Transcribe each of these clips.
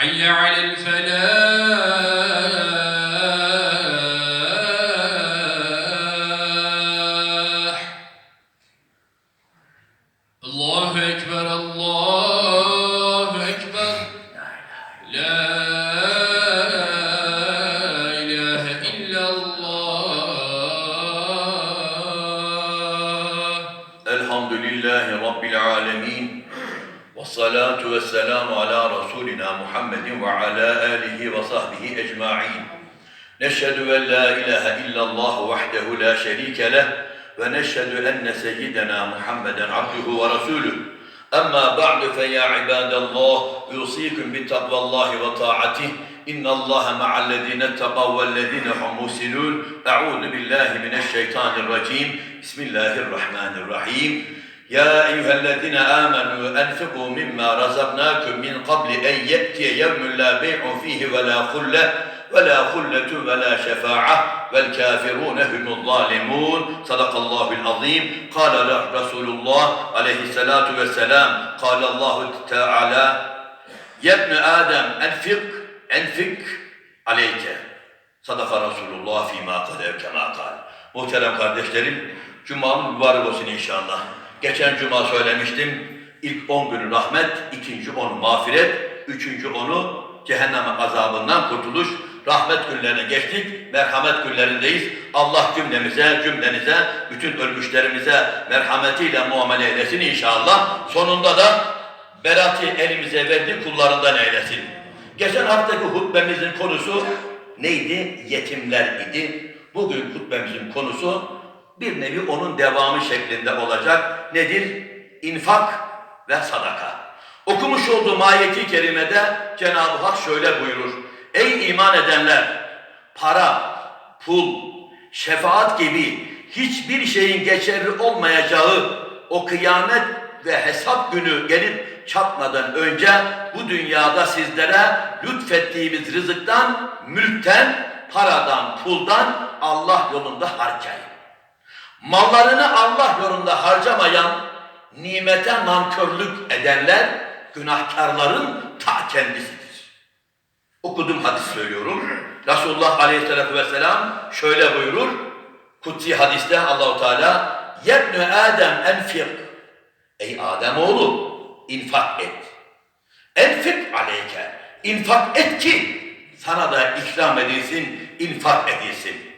حي على الفلاح الله أكبر الله أكبر لا إله إلا الله Elhamdülillahi Rabbil alemin. ve salatu ve selamu ala Resulina Muhammedin ve ala alihi ve sahbihi ecma'in. Neşhedü en la ilahe illallah vahdehu la şerike leh ve neşhedü enne seyyidena Muhammeden abduhu ve resulüh. Amma ba'du fe ya ibadallah yusikum bi takvallahi ve ta'atih. İnna Allah ma'allezine takav vellezine hum muhsinun. Eûzu billahi mineşşeytanirracim. Bismillahirrahmanirrahim. يا أيها الذين آمنوا أنفقوا مما رزقناكم من قبل أن يأتي يوم لا بيع فيه ولا خلة ولا خلة ولا شفاعة والكافرون هم الظالمون صدق الله العظيم قال له رسول الله عليه الصلاة والسلام قال الله تعالى يا ابن آدم أنفق أنفق عليك Sadaka Resulullah fîmâ kadev kemâ kal. Muhterem kardeşlerim, Cuma'nın mübarek olsun inşallah. Geçen Cuma söylemiştim, ilk on günü rahmet, ikinci onu mağfiret, üçüncü onu cehennem azabından kurtuluş. Rahmet günlerine geçtik, merhamet günlerindeyiz. Allah cümlemize, cümlenize, bütün ölmüşlerimize merhametiyle muamele eylesin inşallah. Sonunda da beratı elimize verdi, kullarından eylesin. Geçen haftaki hutbemizin konusu neydi? Yetimler idi. Bugün hutbemizin konusu bir nevi onun devamı şeklinde olacak. Nedir? İnfak ve sadaka. Okumuş olduğum ayeti kerimede Cenab-ı Hak şöyle buyurur. Ey iman edenler! Para, pul, şefaat gibi hiçbir şeyin geçerli olmayacağı o kıyamet ve hesap günü gelip çatmadan önce bu dünyada sizlere lütfettiğimiz rızıktan, mülkten, paradan, puldan Allah yolunda harcayın. Mallarını Allah yolunda harcamayan, nimete nankörlük edenler günahkarların ta kendisidir. Okudum hadis söylüyorum. Resulullah Aleyhisselatü Vesselam şöyle buyurur. Kutsi hadiste Allahu Teala Yebnü Adem enfik Ey Adem oğlu infak et. Enfik aleyke. İnfak et ki sana da ikram edilsin, infak edilsin.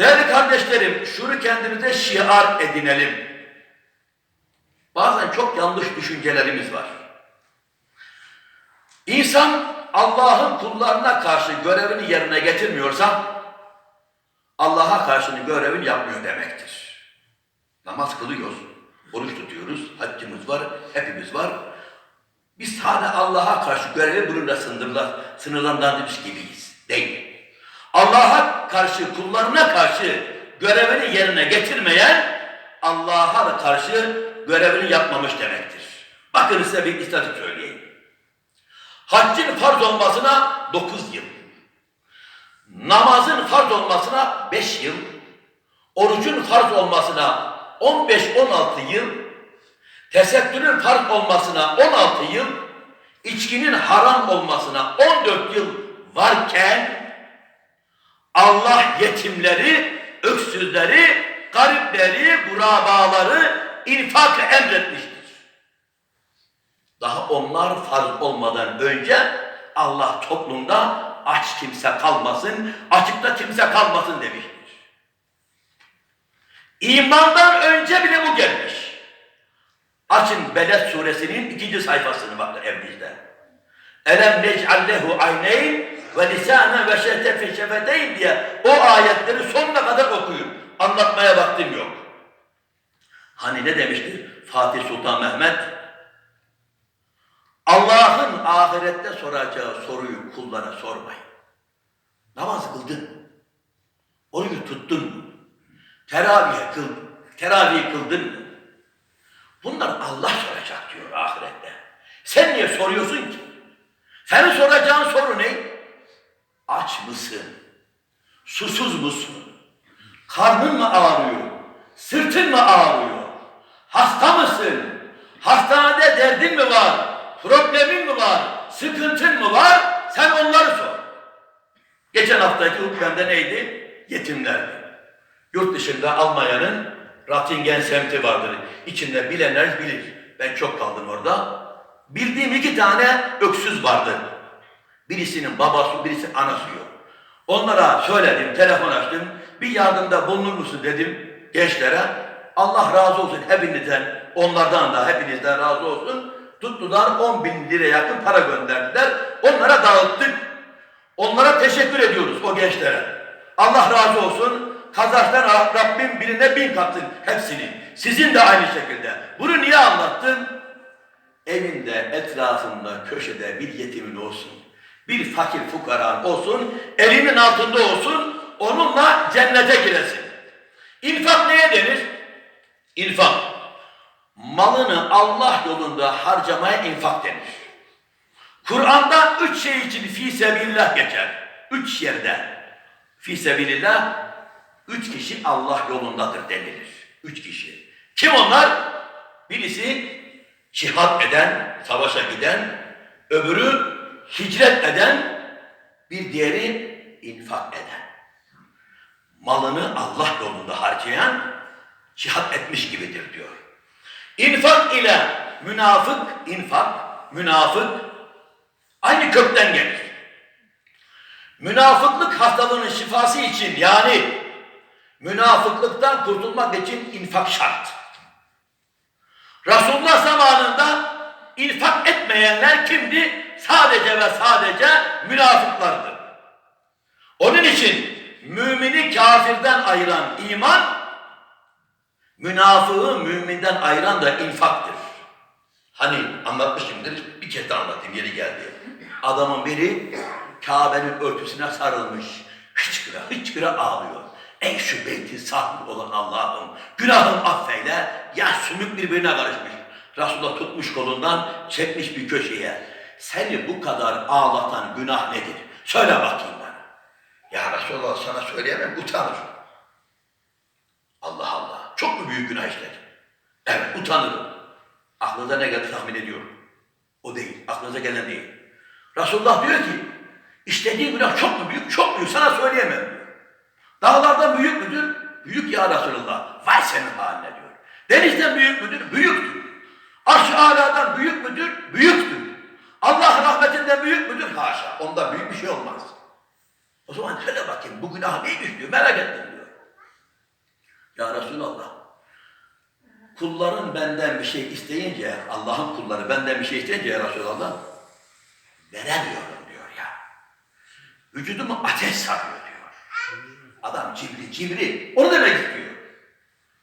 Değerli kardeşlerim, şunu kendimize şiar edinelim. Bazen çok yanlış düşüncelerimiz var. İnsan Allah'ın kullarına karşı görevini yerine getirmiyorsa Allah'a karşı görevini yapmıyor demektir. Namaz kılıyoruz, oruç tutuyoruz, haccımız var, hepimiz var. Biz sadece Allah'a karşı görevi bununla sınırla, sınırlandırmış gibiyiz. Değil. Allah'a karşı, kullarına karşı görevini yerine getirmeyen Allah'a karşı görevini yapmamış demektir. Bakın size bir istatistik söyleyeyim. Haccın farz olmasına 9 yıl. Namazın farz olmasına 5 yıl. Orucun farz olmasına 15-16 yıl. Tesettürün farz olmasına 16 yıl. içkinin haram olmasına 14 yıl varken Allah yetimleri, öksüzleri, garipleri, gurabaları infak emretmiştir. Daha onlar farz olmadan önce Allah toplumda aç kimse kalmasın, açıkta kimse kalmasın demiştir. İmandan önce bile bu gelmiş. Açın Beled suresinin ikinci sayfasını bakın evinizde. Elem nec'allehu ayneyn ve lisanen ve şehten şefeteyn diye o ayetleri sonuna kadar okuyun. Anlatmaya vaktim yok. Hani ne demiştir Fatih Sultan Mehmet? Allah'ın ahirette soracağı soruyu kullara sormayın. Namaz kıldın. Orucu tuttun mu? Teravih kıl, teravih kıldın mı? Bunlar Allah soracak diyor ahirette. Sen niye soruyorsun ki? Senin soracağın soru ne? Aç mısın? Susuz musun? Karnın mı ağrıyor? Sırtın mı ağrıyor? Hasta mısın? Hastanede derdin mi var? Problemin mi var? Sıkıntın mı var? Sen onları sor. Geçen haftaki hutbemde neydi? Yetimlerdi. Yurt dışında Almanya'nın Rattingen semti vardır. İçinde bilenler bilir. Ben çok kaldım orada. Bildiğim iki tane öksüz vardı. Birisinin babası, birisi anası yok. Onlara söyledim, telefon açtım. Bir yardımda bulunur musun dedim gençlere. Allah razı olsun hepinizden, onlardan da hepinizden razı olsun. Tuttular 10 bin lira yakın para gönderdiler. Onlara dağıttık. Onlara teşekkür ediyoruz o gençlere. Allah razı olsun. Kazançtan Rabbim birine bin katsın hepsini. Sizin de aynı şekilde. Bunu niye anlattım? Evinde, etrafında, köşede bir yetimin olsun. Bir fakir fukaran olsun. Elinin altında olsun. Onunla cennete giresin. İnfak neye denir? İnfak. Malını Allah yolunda harcamaya infak denir. Kur'an'da üç şey için fi sebilillah geçer. Üç yerde. Fi sebilillah üç kişi Allah yolundadır denilir. Üç kişi. Kim onlar? Birisi cihat eden, savaşa giden, öbürü hicret eden, bir diğeri infak eden. Malını Allah yolunda harcayan cihat etmiş gibidir diyor. İnfak ile münafık, infak, münafık aynı kökten gelir. Münafıklık hastalığının şifası için yani münafıklıktan kurtulmak için infak şart. Resulullah zamanında infak etmeyenler kimdi? Sadece ve sadece münafıklardı. Onun için mümini kafirden ayıran iman, münafığı müminden ayıran da infaktır. Hani anlatmışımdır, bir kez daha anlatayım yeri geldi. Adamın biri Kabe'nin örtüsüne sarılmış, hıçkıra hıçkıra ağlıyor. Ey şu beyti sahibi olan Allah'ım, günahım affeyle, ya sümük birbirine karışmış. Resulullah tutmuş kolundan, çekmiş bir köşeye. Seni bu kadar ağlatan günah nedir? Söyle bakayım bana. Ya Resulallah sana söyleyemem, utanır. Allah Allah, çok mu büyük günah işledim? Evet, utanırım. Aklınıza ne geldi tahmin ediyorum. O değil, aklınıza gelen değil. Resulullah diyor ki, işlediğin günah çok mu büyük? Çok büyük, sana söyleyemem diyor. Dağlardan büyük müdür? Büyük ya Resulullah. Vay senin haline diyor. Denizden büyük müdür? Büyüktür. Arş-ı aladan büyük müdür? Büyüktür. Allah rahmetinden büyük müdür? Haşa. Onda büyük bir şey olmaz. O zaman söyle bakayım bu günah neymiş diyor. Merak ettim diyor. Ya Resulallah. Kulların benden bir şey isteyince, Allah'ın kulları benden bir şey isteyince ya Resulallah, veremiyorum diyor ya. Vücudumu ateş sarıyor. Adam cimri, cimri. Onu demek istiyor.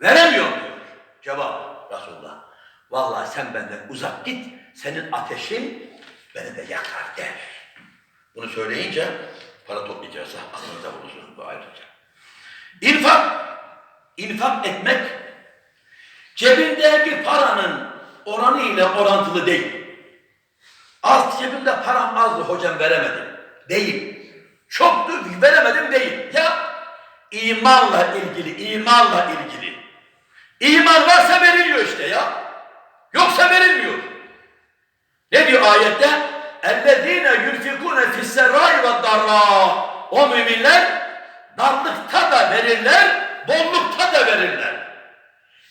Veremiyorum diyor. Cevap Resulullah. Vallahi sen benden uzak git. Senin ateşin beni de yakar der. Bunu söyleyince para toplayacağız. Aklınıza bulunsun bu ayrıca. İnfak. infak etmek cebindeki paranın oranı ile orantılı değil. Az cebimde param azdı hocam veremedim. Değil. Çoktu veremedim değil. Ya imanla ilgili, imanla ilgili. İman varsa veriliyor işte ya. Yoksa verilmiyor. Ne diyor ayette? اَلَّذ۪ينَ يُنْفِقُونَ فِي السَّرَّاءِ وَالضَّرَّاءِ O müminler darlıkta da verirler, bollukta da verirler.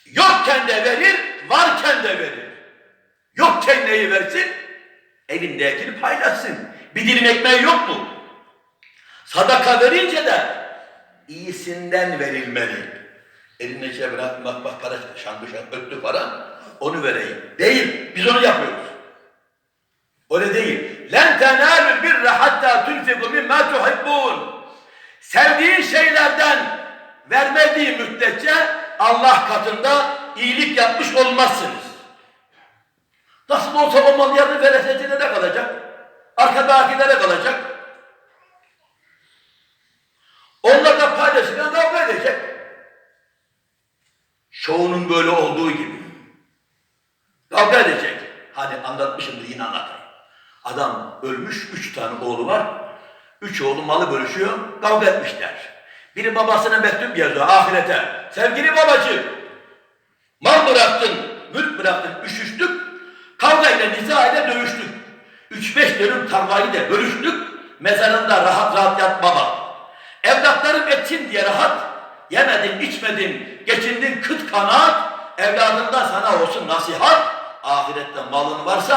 Yokken de verir, varken de verir. Yokken neyi versin? Elindekini paylaşsın. Bir dilim ekmeği yok mu? Sadaka verince de iyisinden verilmeli. Eline şey bırak, bak bak para şangı şangı öttü para, onu vereyim. Değil, biz onu yapıyoruz. Öyle değil. Len tenâlül birre hattâ tunfiku mimmâ tuhibbûn. Sevdiğin şeylerden vermediği müddetçe Allah katında iyilik yapmış olmazsınız. Nasıl olsa o mal yarını veresecilere kalacak. Arkadakilere kalacak. Onlar da paylaşırken kavga edecek. Şovunun böyle olduğu gibi. Kavga edecek. Hadi anlatmışımdır yine anlatayım. Adam ölmüş, üç tane oğlu var. Üç oğlu malı bölüşüyor, kavga etmişler. Biri babasına mektup yazıyor ahirete. Sevgili babacığım, mal bıraktın, mülk bıraktın, üşüştük. Kavga ile, niza ile dövüştük. Üç beş dönüm tarlayı da bölüştük. Mezarında rahat rahat yat baba. Evlatlarım etsin diye rahat. Yemedin, içmedin, geçindin kıt kanaat. Evladından sana olsun nasihat. Ahirette malın varsa